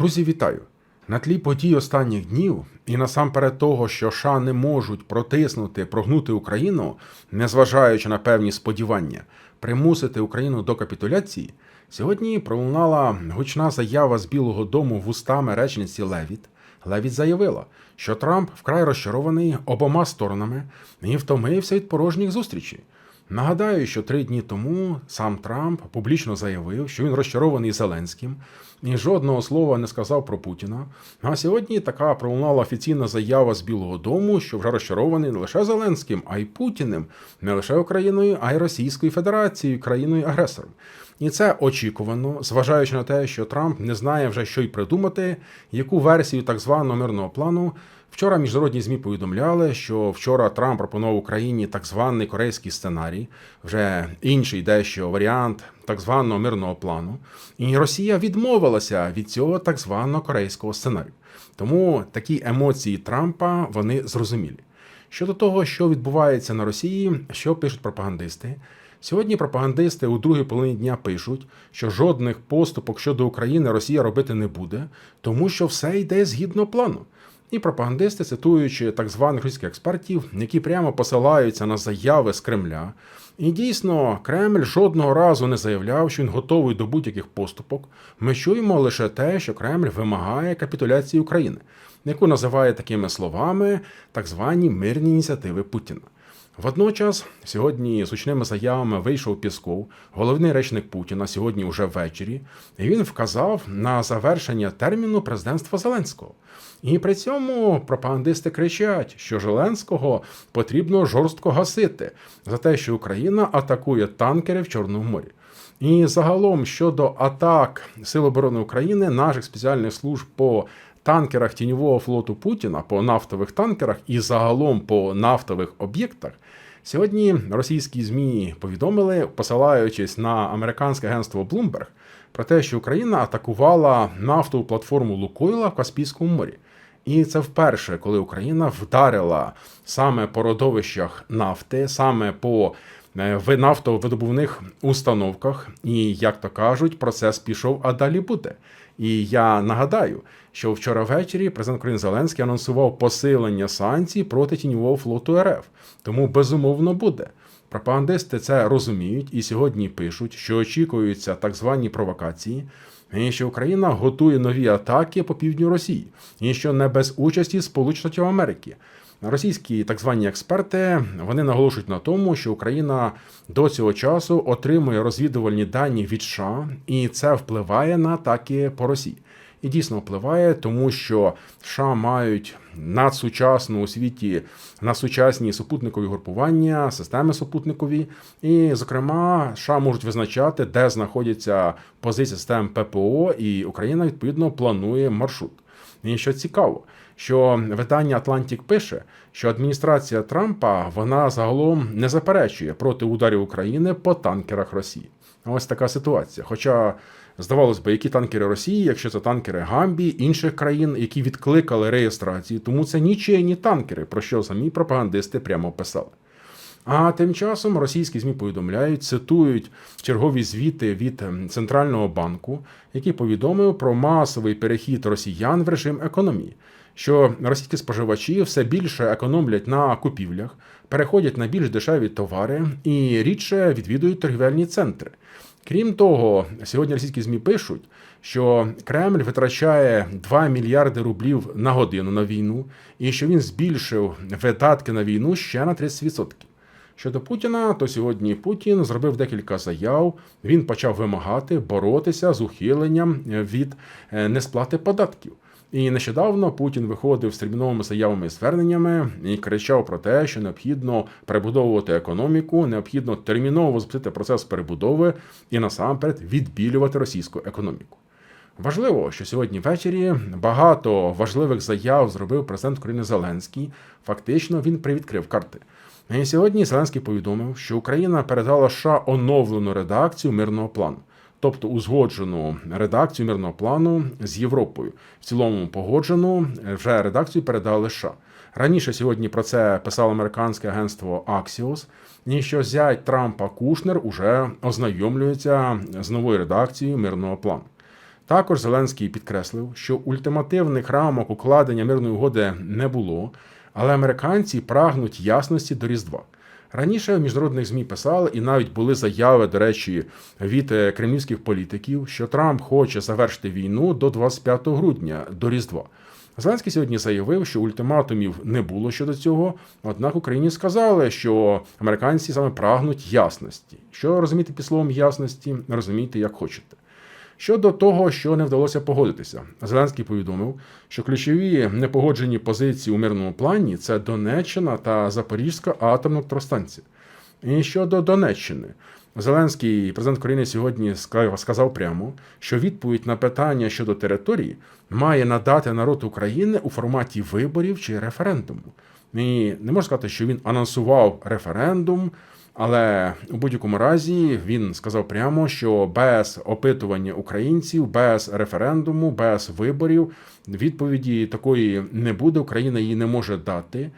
Друзі, вітаю! На тлі подій останніх днів і насамперед того, що США не можуть протиснути, прогнути Україну, незважаючи на певні сподівання, примусити Україну до капітуляції, сьогодні пролунала гучна заява з Білого Дому вустами речниці Левіт. Левіт заявила, що Трамп вкрай розчарований обома сторонами і втомився від порожніх зустрічей. Нагадаю, що три дні тому сам Трамп публічно заявив, що він розчарований Зеленським і жодного слова не сказав про Путіна. А сьогодні така пролунала офіційна заява з Білого Дому, що вже розчарований не лише Зеленським, а й Путіним, не лише Україною, а й Російською Федерацією, країною агресором. І це очікувано, зважаючи на те, що Трамп не знає вже, що й придумати, яку версію так званого мирного плану. Вчора міжнародні змі повідомляли, що вчора Трамп пропонував Україні так званий корейський сценарій, вже інший дещо варіант так званого мирного плану. І Росія відмовилася від цього так званого корейського сценарію. Тому такі емоції Трампа вони зрозумілі. Щодо того, що відбувається на Росії, що пишуть пропагандисти. Сьогодні пропагандисти у другій половині дня пишуть, що жодних поступок щодо України Росія робити не буде, тому що все йде згідно плану. І пропагандисти, цитуючи так званих російських експертів, які прямо посилаються на заяви з Кремля. І дійсно, Кремль жодного разу не заявляв, що він готовий до будь-яких поступок. Ми чуємо лише те, що Кремль вимагає капітуляції України, яку називає такими словами так звані мирні ініціативи Путіна. Водночас, сьогодні з гучними заявами вийшов Пісков, головний речник Путіна сьогодні вже ввечері, і він вказав на завершення терміну президентства Зеленського. І при цьому пропагандисти кричать, що Зеленського потрібно жорстко гасити за те, що Україна атакує танкери в Чорному морі. І загалом щодо атак Сил оборони України, наших спеціальних служб по танкерах тіньового флоту Путіна, по нафтових танкерах і загалом по нафтових об'єктах. Сьогодні російські змі повідомили, посилаючись на американське агентство Bloomberg, про те, що Україна атакувала нафтову платформу Лукойла в Каспійському морі. І це вперше, коли Україна вдарила саме по родовищах нафти, саме по в нафтовидобувних установках. І, як то кажуть, процес пішов, а далі буде. І я нагадаю, що вчора ввечері президент України Зеленський анонсував посилення санкцій проти тіньового флоту РФ. Тому безумовно буде. Пропагандисти це розуміють і сьогодні пишуть, що очікуються так звані провокації, і що Україна готує нові атаки по півдню Росії, і що не без участі Сполучених Штатів Америки. Російські так звані експерти вони наголошують на тому, що Україна до цього часу отримує розвідувальні дані від США, і це впливає на атаки по Росії. І дійсно впливає, тому що США мають надсучасну у світі на сучасні супутникові групування, системи супутникові, і, зокрема, США можуть визначати, де знаходяться позиції систем ППО, і Україна відповідно планує маршрут. І що цікаво, що видання Атлантік пише, що адміністрація Трампа вона загалом не заперечує проти ударів України по танкерах Росії. Ось така ситуація. Хоча здавалось би, які танкери Росії, якщо це танкери Гамбії, інших країн, які відкликали реєстрації, тому це нічийні танкери, про що самі пропагандисти прямо писали. А тим часом російські змі повідомляють, цитують чергові звіти від ем, центрального банку, який повідомив про масовий перехід росіян в режим економії, що російські споживачі все більше економлять на купівлях, переходять на більш дешеві товари і рідше відвідують торгівельні центри. Крім того, сьогодні російські змі пишуть, що Кремль витрачає 2 мільярди рублів на годину на війну, і що він збільшив видатки на війну ще на 30%. Щодо Путіна, то сьогодні Путін зробив декілька заяв. Він почав вимагати боротися з ухиленням від е, несплати податків. І нещодавно Путін виходив з терміновими заявами і зверненнями і кричав про те, що необхідно перебудовувати економіку, необхідно терміново запустити процес перебудови і насамперед відбілювати російську економіку. Важливо, що сьогодні ввечері багато важливих заяв зробив президент України Зеленський. Фактично він привідкрив карти. І сьогодні Зеленський повідомив, що Україна передала США оновлену редакцію мирного плану, тобто узгоджену редакцію мирного плану з Європою. В цілому погоджену вже редакцію передали США. Раніше сьогодні про це писало американське агентство Axios, і що зять Трампа Кушнер уже ознайомлюється з новою редакцією мирного плану. Також Зеленський підкреслив, що ультимативних рамок укладення мирної угоди не було, але американці прагнуть ясності до Різдва. Раніше в міжнародних ЗМІ писали, і навіть були заяви, до речі, від е, кремлівських політиків, що Трамп хоче завершити війну до 25 грудня до Різдва. Зеленський сьогодні заявив, що ультиматумів не було щодо цього. Однак Україні сказали, що американці саме прагнуть ясності. Що розуміти під словом ясності, розумійте як хочете. Щодо того, що не вдалося погодитися, Зеленський повідомив, що ключові непогоджені позиції у мирному плані це Донеччина та Запорізька атомна електростанція. І щодо Донеччини, Зеленський президент України сьогодні сказав прямо, що відповідь на питання щодо території має надати народ України у форматі виборів чи референдуму. І не можна сказати, що він анонсував референдум, але у будь-якому разі він сказав прямо, що без опитування українців, без референдуму, без виборів відповіді такої не буде. Україна її не може дати.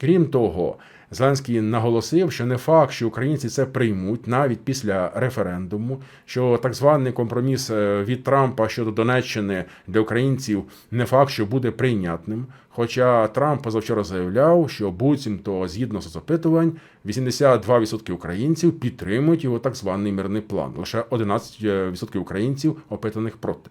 Крім того, Зеленський наголосив, що не факт, що українці це приймуть навіть після референдуму, що так званий компроміс е, від Трампа щодо Донеччини для українців не факт, що буде прийнятним. Хоча Трамп позавчора заявляв, що буцімто згідно з опитувань, 82% українців підтримують його так званий мирний план. Лише 11% українців опитаних проти.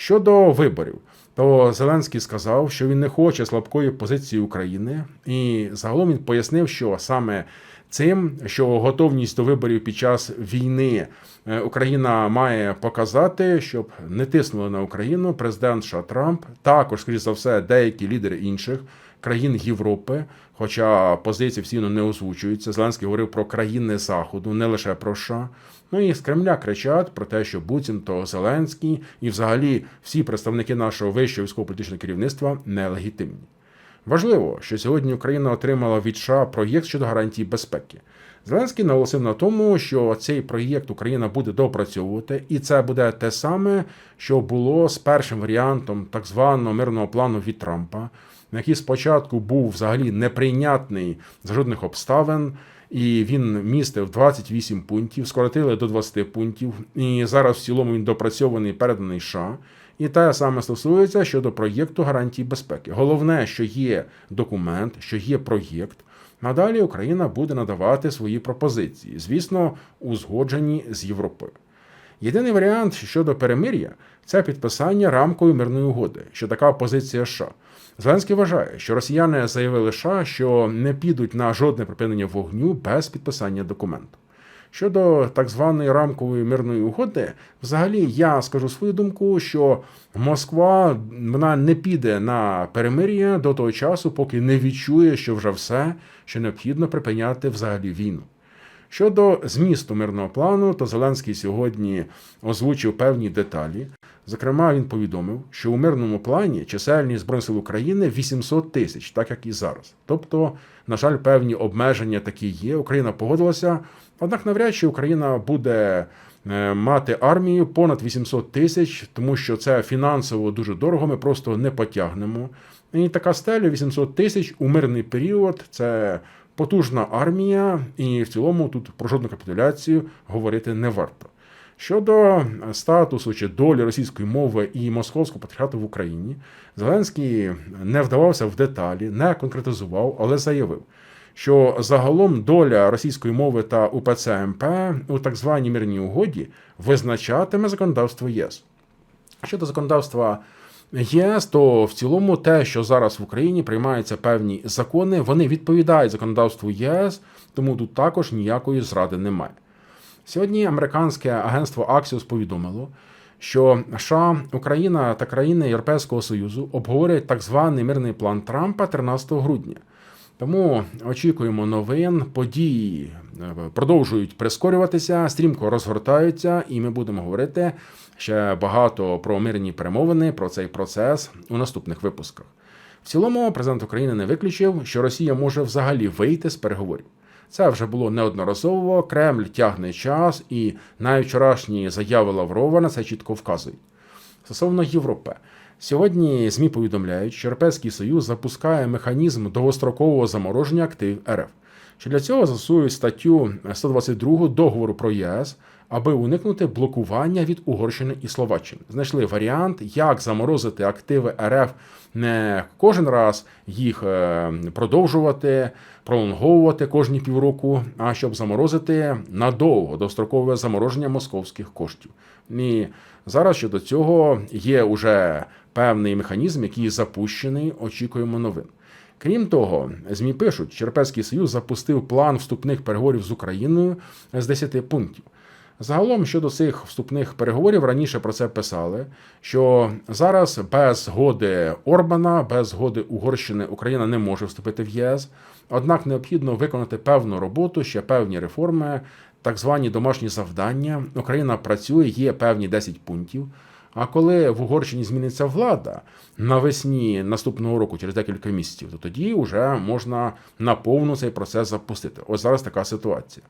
Щодо виборів, то Зеленський сказав, що він не хоче слабкої позиції України, і загалом він пояснив, що саме цим, що готовність до виборів під час війни е, Україна має показати, щоб не тиснули на Україну президент США Трамп, також, скоріш за все, деякі лідери інших країн Європи, хоча позиції всі не озвучуються. Зеленський говорив про країни Заходу, не лише про США. Ну і з Кремля кричать про те, що буцімто Зеленський і взагалі всі представники нашого вищого військово-політичного керівництва нелегітимні. Важливо, що сьогодні Україна отримала від США проєкт щодо гарантій безпеки. Зеленський наголосив на тому, що цей проєкт Україна буде допрацьовувати, і це буде те саме, що було з першим варіантом так званого мирного плану від Трампа, який спочатку був взагалі неприйнятний за жодних обставин. І він містив 28 пунктів, скоротили до 20 пунктів. І зараз в цілому він допрацьований, переданий США. І те саме стосується щодо проєкту гарантій безпеки. Головне, що є документ, що є проєкт. Надалі Україна буде надавати свої пропозиції, звісно, узгоджені з Європою. Єдиний варіант щодо перемир'я це підписання рамкової мирної угоди, що така позиція США. Зеленський вважає, що росіяни заявили США, що не підуть на жодне припинення вогню без підписання документу. Щодо так званої рамкової мирної угоди, взагалі я скажу свою думку, що Москва вона не піде на перемир'я до того часу, поки не відчує, що вже все, що необхідно припиняти взагалі війну. Щодо змісту мирного плану, то Зеленський сьогодні озвучив певні деталі. Зокрема, він повідомив, що у мирному плані чисельність Збройних сил України 800 тисяч, так як і зараз. Тобто, на жаль, певні обмеження такі є. Україна погодилася, однак навряд чи Україна буде е, мати армію понад 800 тисяч, тому що це фінансово дуже дорого. Ми просто не потягнемо. І така стеля 800 тисяч у мирний період це потужна армія, і в цілому тут про жодну капітуляцію говорити не варто. Щодо статусу чи долі російської мови і московського патріархату в Україні, Зеленський не вдавався в деталі, не конкретизував, але заявив, що загалом доля російської мови та УПЦ МП у так званій мирній угоді визначатиме законодавство ЄС. Щодо законодавства ЄС, то в цілому те, що зараз в Україні приймаються певні закони, вони відповідають законодавству ЄС, тому тут також ніякої зради немає. Сьогодні американське агентство Axios повідомило, що США, Україна та країни Європейського Союзу обговорюють так званий мирний план Трампа 13 грудня. Тому очікуємо новин, події е, продовжують прискорюватися, стрімко розгортаються, і ми будемо говорити ще багато про мирні перемовини, про цей процес у наступних випусках. В цілому, президент України не виключив, що Росія може взагалі вийти з переговорів. Це вже було неодноразово. Кремль тягне час, і навіть вчорашні заяви Лаврова на це чітко вказують. Стосовно Європи, сьогодні ЗМІ повідомляють, що Європейський Союз запускає механізм довгострокового замороження активів РФ. Що для цього застосують статтю 122 договору про ЄС, аби уникнути блокування від Угорщини і Словаччини. Знайшли варіант, як заморозити активи РФ не кожен раз їх е, продовжувати, пролонговувати кожні півроку, а щоб заморозити надовго дострокове замороження московських коштів. І зараз щодо цього є уже певний механізм, який запущений. Очікуємо новин. Крім того, змі пишуть, Черпецький Союз запустив план вступних переговорів з Україною з 10 пунктів. Загалом щодо цих вступних переговорів раніше про це писали, що зараз без згоди Орбана, без згоди Угорщини Україна не може вступити в ЄС. Однак необхідно виконати певну роботу, ще певні реформи, так звані домашні завдання. Україна працює, є певні 10 пунктів. А коли в Угорщині зміниться влада навесні наступного року, через декілька місяців, то тоді вже можна наповну цей процес запустити. Ось зараз така ситуація.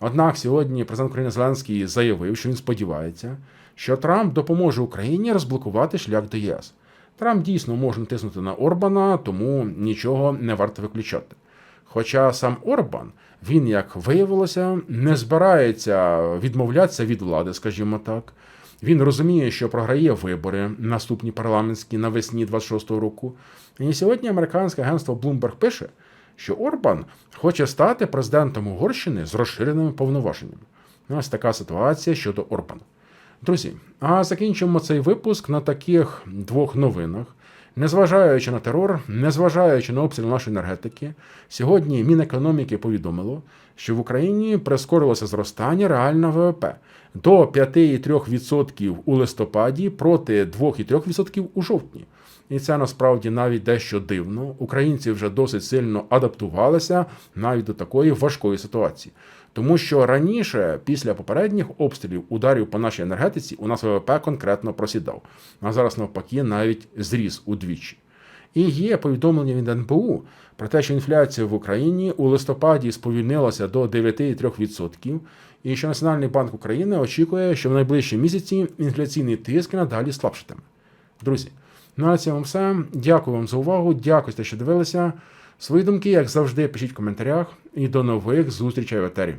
Однак сьогодні президент України Зеленський заявив, що він сподівається, що Трамп допоможе Україні розблокувати шлях до ЄС. Трамп дійсно може натиснути на Орбана, тому нічого не варто виключати. Хоча сам Орбан, він, як виявилося, не збирається відмовлятися від влади, скажімо так. Він розуміє, що програє вибори наступні парламентські навесні 26-го року. І сьогодні американське агентство Bloomberg пише, що Орбан хоче стати президентом Угорщини з розширеними повноваженнями. Ось така ситуація щодо Орбана. Друзі, а закінчимо цей випуск на таких двох новинах. Незважаючи на терор, незважаючи на обстріл нашої енергетики, сьогодні Мінекономіки повідомило, що в Україні прискорилося зростання реального ВВП до 5,3% у листопаді проти 2,3% у жовтні. І це насправді навіть дещо дивно. Українці вже досить сильно адаптувалися навіть до такої важкої ситуації. Тому що раніше, після попередніх обстрілів ударів по нашій енергетиці, у нас ВВП конкретно просідав. А зараз навпаки навіть зріс удвічі. І є повідомлення від НБУ про те, що інфляція в Україні у листопаді сповільнилася до 9,3%, і що Національний банк України очікує, що в найближчі місяці інфляційний тиск надалі слабшатиме. Друзі, ну на цьому все. Дякую вам за увагу. Дякую, що дивилися. Свої думки, як завжди, пишіть в коментарях. І до нових зустрічей в етері.